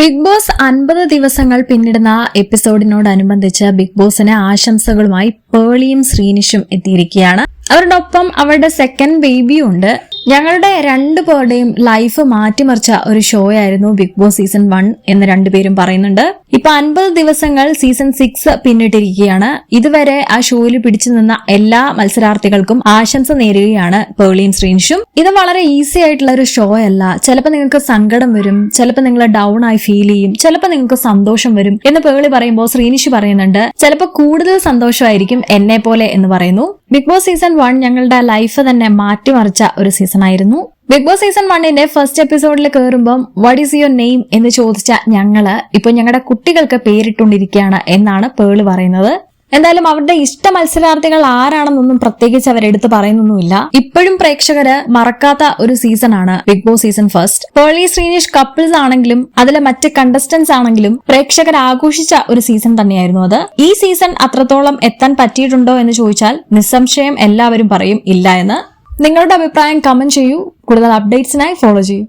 Big boss അൻപത് ദിവസങ്ങൾ പിന്നിടുന്ന എപ്പിസോഡിനോടനുബന്ധിച്ച് big ബോസിന് ആശംസകളുമായി പേളിയും ശ്രീനിഷും എത്തിയിരിക്കുകയാണ്. അവരുടെ ഒപ്പം അവരുടെ സെക്കൻഡ് ബേബിയും ഉണ്ട്. ഞങ്ങളുടെ രണ്ടു പേരുടെയും ലൈഫ് മാറ്റിമറിച്ച ഒരു ഷോ ആയിരുന്നു ബിഗ് ബോസ് സീസൺ വൺ എന്ന് രണ്ടുപേരും പറയുന്നുണ്ട്. ഇപ്പൊ അൻപത് ദിവസങ്ങൾ സീസൺ സിക്സ് പിന്നിട്ടിരിക്കുകയാണ്. ഇതുവരെ ആ ഷോയിൽ പിടിച്ചു നിന്ന എല്ലാ മത്സരാർത്ഥികൾക്കും ആശംസ നേരുകയാണ് പേളിയും ശ്രീനിഷും ഇത് വളരെ ഈസി ആയിട്ടുള്ള ഒരു ഷോ അല്ല. ചിലപ്പോൾ നിങ്ങൾക്ക് സങ്കടം വരും ചിലപ്പോൾ നിങ്ങൾ ഡൗൺ ആയി ഫീൽ ചെയ്യും ചിലപ്പോൾ നിങ്ങൾക്ക് സന്തോഷം വരും എന്ന് പേളി പറയുമ്പോൾ ശ്രീനിഷ് പറയുന്നുണ്ട്. ചിലപ്പോൾ കൂടുതൽ സന്തോഷമായിരിക്കും എന്നെ പോലെ എന്ന് പറയുന്നു. ബിഗ് ബോസ് സീസൺ വൺ ഞങ്ങളുടെ ലൈഫ് തന്നെ മാറ്റിമറിച്ച ഒരു സീസൺ ആയിരുന്നു. ബിഗ് ബോസ് സീസൺ വണ്ണിന്റെ ഫസ്റ്റ് എപ്പിസോഡിൽ കയറുമ്പം വാട്ട് ഈസ് യുവർ നെയിം എന്ന് ചോദിച്ച ഞങ്ങൾ ഇപ്പൊ ഞങ്ങളുടെ കുട്ടികൾക്ക് പേരിട്ടുകൊണ്ടിരിക്കുകയാണ് എന്നാണ് പേൾ പറയുന്നത്. എന്തായാലും അവരുടെ ഇഷ്ട മത്സരാർത്ഥികൾ ആരാണെന്നൊന്നും പ്രത്യേകിച്ച് അവരെടുത്ത് പറയുന്നൊന്നുമില്ല. ഇപ്പോഴും പ്രേക്ഷകര് മറക്കാത്ത ഒരു സീസൺ ആണ് Big Boss season first Pearle Srinish couples ആണെങ്കിലും അതിലെ മറ്റ് കണ്ടസ്റ്റന്റ്സ് ആണെങ്കിലും പ്രേക്ഷകർ ആഘോഷിച്ച ഒരു സീസൺ തന്നെയായിരുന്നു അത്. ഈ സീസൺ അത്രത്തോളം എത്താൻ പറ്റിയിട്ടുണ്ടോ എന്ന് ചോദിച്ചാൽ നിസ്സംശയം എല്ലാവരും പറയും ഇല്ല എന്ന്. നിങ്ങളുടെ അഭിപ്രായം കമന്റ് ചെയ്യൂ. കൂടുതൽ അപ്ഡേറ്റ്സിനായി ഫോളോ ചെയ്യൂ.